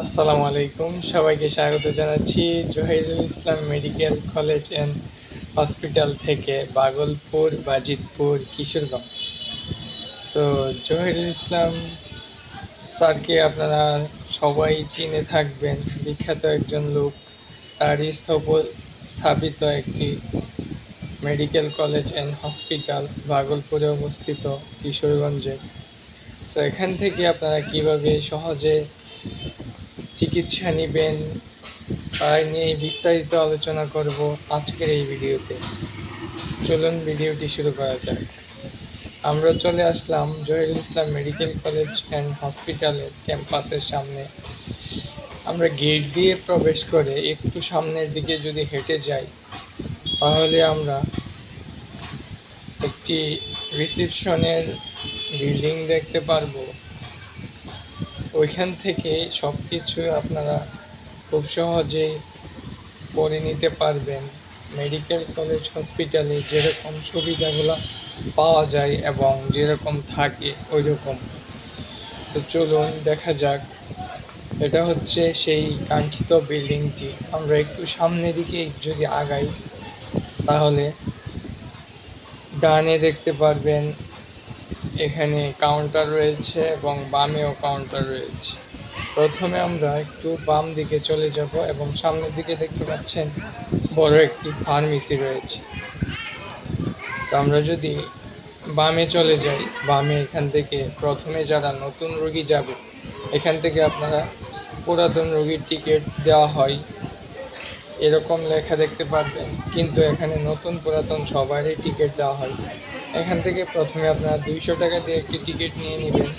আসসালামু আলাইকুম। সবাইকে স্বাগত জানাচ্ছি Zahirul Islam medical college and hospital থেকে বাগলপুর, বাজিতপুর, কিশোরগঞ্জ। সো জহিরুল ইসলাম স্যারকে আপনারা সবাই চিনে থাকবেন। বিখ্যাত একজন লোক। তারই স্থপ- স্থাপিত একটি মেডিকেল কলেজ অ্যান্ড হসপিটাল বাগলপুরে অবস্থিত কিশোরগঞ্জে। তো এখান থেকে আপনারা কীভাবে সহজে চিকিৎসা নেবেন, তাই নিয়ে বিস্তারিত আলোচনা করব আজকের এই ভিডিওতে। চলুন ভিডিওটি শুরু করা যাক। আমরা চলে আসলাম Zahirul Islam medical college and হসপিটালের ক্যাম্পাসের সামনে। আমরা গেট দিয়ে প্রবেশ করে একটু সামনের দিকে যদি হেঁটে যাই, তাহলে আমরা একটি রিসিপশনের বিল্ডিং দেখতে পারব। ওইখান থেকে সব কিছু আপনারা খুব সহজেই করে নিতে পারবেন। মেডিকেল কলেজ, হসপিটালে যেরকম সুবিধাগুলো পাওয়া যায় এবং যেরকম থাকে ওই রকম সো চলুন দেখা যাক। এটা হচ্ছে সেই কাঙ্ক্ষিত বিল্ডিংটি। আমরা একটু সামনের দিকে যদি আগাই, তাহলে ডানে দেখতে পারবেন এখানে কাউন্টার রয়েছে এবং বামেও কাউন্টার রয়েছে। প্রথমে আমরা একটু বাম দিকে চলে যাব এবং সামনের দিকে দেখতে পাচ্ছেন বড় একটি ফার্মেসি রয়েছে। তো আমরা যদি বামে চলে যাই, বামে এখান থেকে প্রথমে যারা নতুন রোগী যাবে, এখান থেকে আপনারা পুরাতন রোগীর টিকিট দেওয়া হয়। এরকম লেখা দেখতে পারবেন, কিন্তু এখানে নতুন পুরাতন সবারই টিকিট দেওয়া হয়। এখান থেকে প্রথমে আপনারা দুইশো টাকা দিয়ে একটি টিকিট নিয়ে নেবেন।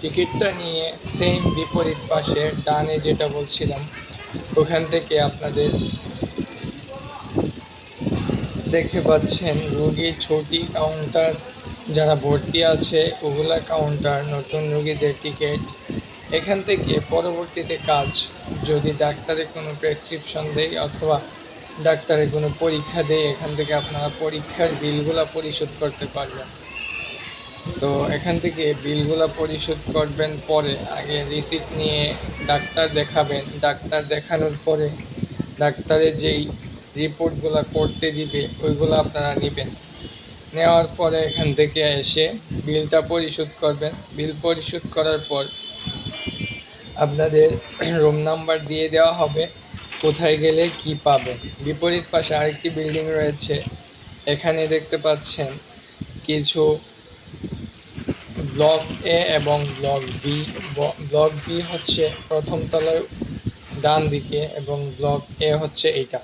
টিকিটটা নিয়ে সেম বিপরীত পাশে ডানে যেটা বলছিলাম, ওখান থেকে আপনাদের দেখতে পাচ্ছেন রোগীর ছোটি কাউন্টার, যারা ভর্তি আছে ওগুলা কাউন্টার, নতুন রুগীদের টিকিট। এখান থেকে পরবর্তীতে কাজ, যদি ডাক্তারের কোনো প্রেসক্রিপশন দেয় অথবা ডাক্তারের কোনো পরীক্ষা দেয়, এখান থেকে আপনারা পরীক্ষার বিলগুলা পরিশোধ করতে পারবেন। তো এখান থেকে বিলগুলা পরিশোধ করবেন পরে আগে রিসিপ্ট নিয়ে ডাক্তার দেখাবেন। ডাক্তার দেখানোর পরে ডাক্তারের যেই রিপোর্টগুলো করতে দিবে, ওইগুলো আপনারা নেবেন। নেওয়ার পরে এখান থেকে এসে বিলটা পরিশোধ করবেন। বিল পরিশোধ করার পর আপনাদের রুম নাম্বার দিয়ে দেওয়া হবে। কোথায় গেলে কি পাবেন বিপরীত পাশে আরেকটি বিল্ডিং রয়েছে। এখানে দেখতে পাচ্ছেন কিছু ব্লক এ এবং ব্লক বি। ব্লক বি হচ্ছে প্রথম তলার ডান দিকে এবং ব্লক এ হচ্ছে এইটা।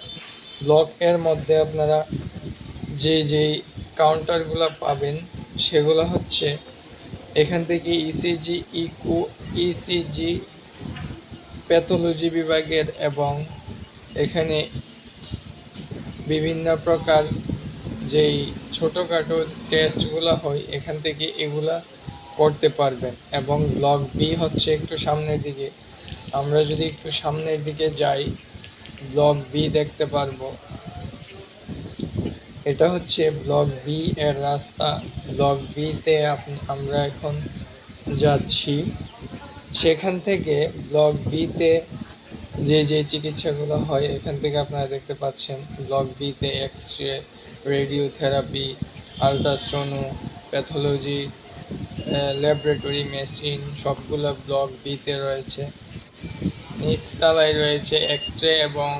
ব্লক এর মধ্যে আপনারা যে যেই কাউন্টারগুলো পাবেন, সেগুলো হচ্ছে এখান থেকে ইসিজি ইকু ইসিজি প্যাথোলজি বিভাগের এবং এখানে বিভিন্ন প্রকার যেই ছোটোখাটো টেস্টগুলো হয়, এখান থেকে এগুলা করতে পারবেন। এবং ব্লক বি হচ্ছে একটু সামনের দিকে। আমরা যদি একটু সামনের দিকে যাই ব্লক বি দেখতে পারব। এটা হচ্ছে ব্লক বি এর রাস্তা। ব্লক বিতে আমরা এখন যাচ্ছি। সেখান থেকে ব্লক বিতে যে যে চিকিৎসাগুলো হয়, এখান থেকে আপনারা দেখতে পাচ্ছেন ব্লক বিতে X ray radiotherapy ultrasono pathology laboratory machine সবগুলো ব্লক বিতে রয়েছে। নিচতলায় রয়েছে এক্স রে এবং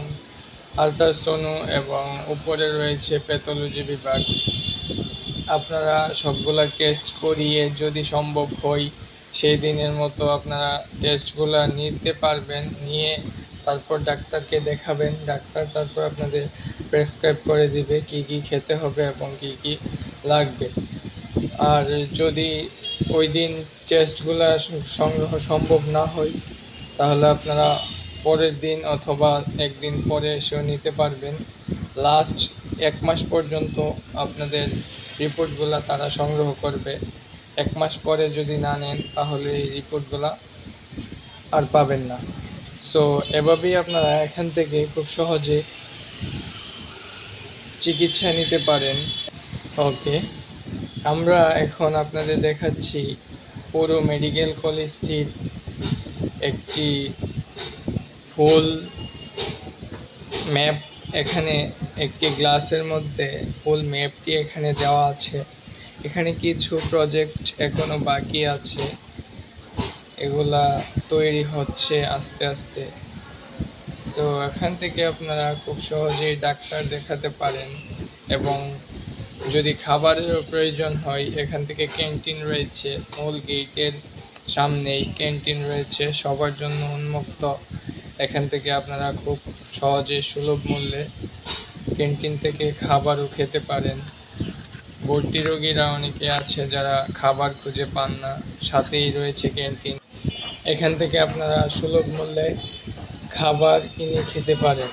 আলট্রাসোনো এবং উপরে রয়েছে প্যাথোলজি বিভাগ। আপনারা সবগুলা টেস্ট করিয়ে যদি সম্ভব হয়, সেই দিনের মতো আপনারা টেস্টগুলো নিতে পারবেন। নিয়ে তারপর ডাক্তারকে দেখাবেন, ডাক্তার তারপর আপনাদের প্রেসক্রাইব করে দিবে কি কি খেতে হবে এবং কি কি লাগবে। আর যদি ওই দিন টেস্টগুলো সংগ্রহ সম্ভব না হয়, তাহলে আপনারা পরের দিন অথবা একদিন পরে এসেও নিতে পারবেন। লাস্ট এক মাস পর্যন্ত আপনাদের রিপোর্টগুলো তারা সংগ্রহ করবে। এক মাস পরে যদি না নেন, তাহলে এই রিপোর্টগুলো আর পাবেন না। সো এভাবেই আপনারা এখান থেকে খুব সহজে চিকিৎসা নিতে পারেন। ওকে আমরা এখন আপনাদের দেখাচ্ছি পুরো মেডিকেল কলেজটির একটি ফুল ম্যাপ এখানে একটি গ্লাসের মধ্যে ফুল ম্যাপটি এখানে দেওয়া আছে। এখানে কিছু প্রজেক্ট এখনও বাকি আছে। এগুলা তৈরি হচ্ছে আস্তে আস্তে। তো এখান থেকে আপনারা খুব সহজেই ডাক্তার দেখাতে পারেন এবং যদি খাবারেরও প্রয়োজন হয়, এখান থেকে ক্যান্টিন রয়েছে, মূল গেটের সামনেই ক্যান্টিন রয়েছে, সবার জন্য উন্মুক্ত। এখান থেকে আপনারা খুব সহজে সুলভ মূল্যে ক্যান্টিন থেকে খাবারও খেতে পারেন। ভর্তি রোগীরা অনেকে আছে যারা খাবার খুঁজে পান না, সাথেই রয়েছে ক্যান্টিন। এখান থেকে আপনারা সুলভ মূল্যে খাবার কিনে খেতে পারেন।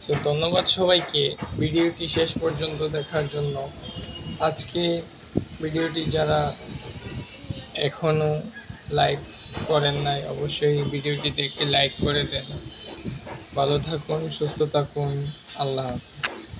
সো ধন্যবাদ সবাইকে। ভিডিওটি শেষ পর্যন্ত দেখার জন্য। আজকে ভিডিওটি যারা এখনও লাইক করেন নাই, অবশ্যই ভিডিওটিতে একটি লাইক করে দেন। ভালো থাকুন, সুস্থ থাকুন। আল্লাহ হাফেজ।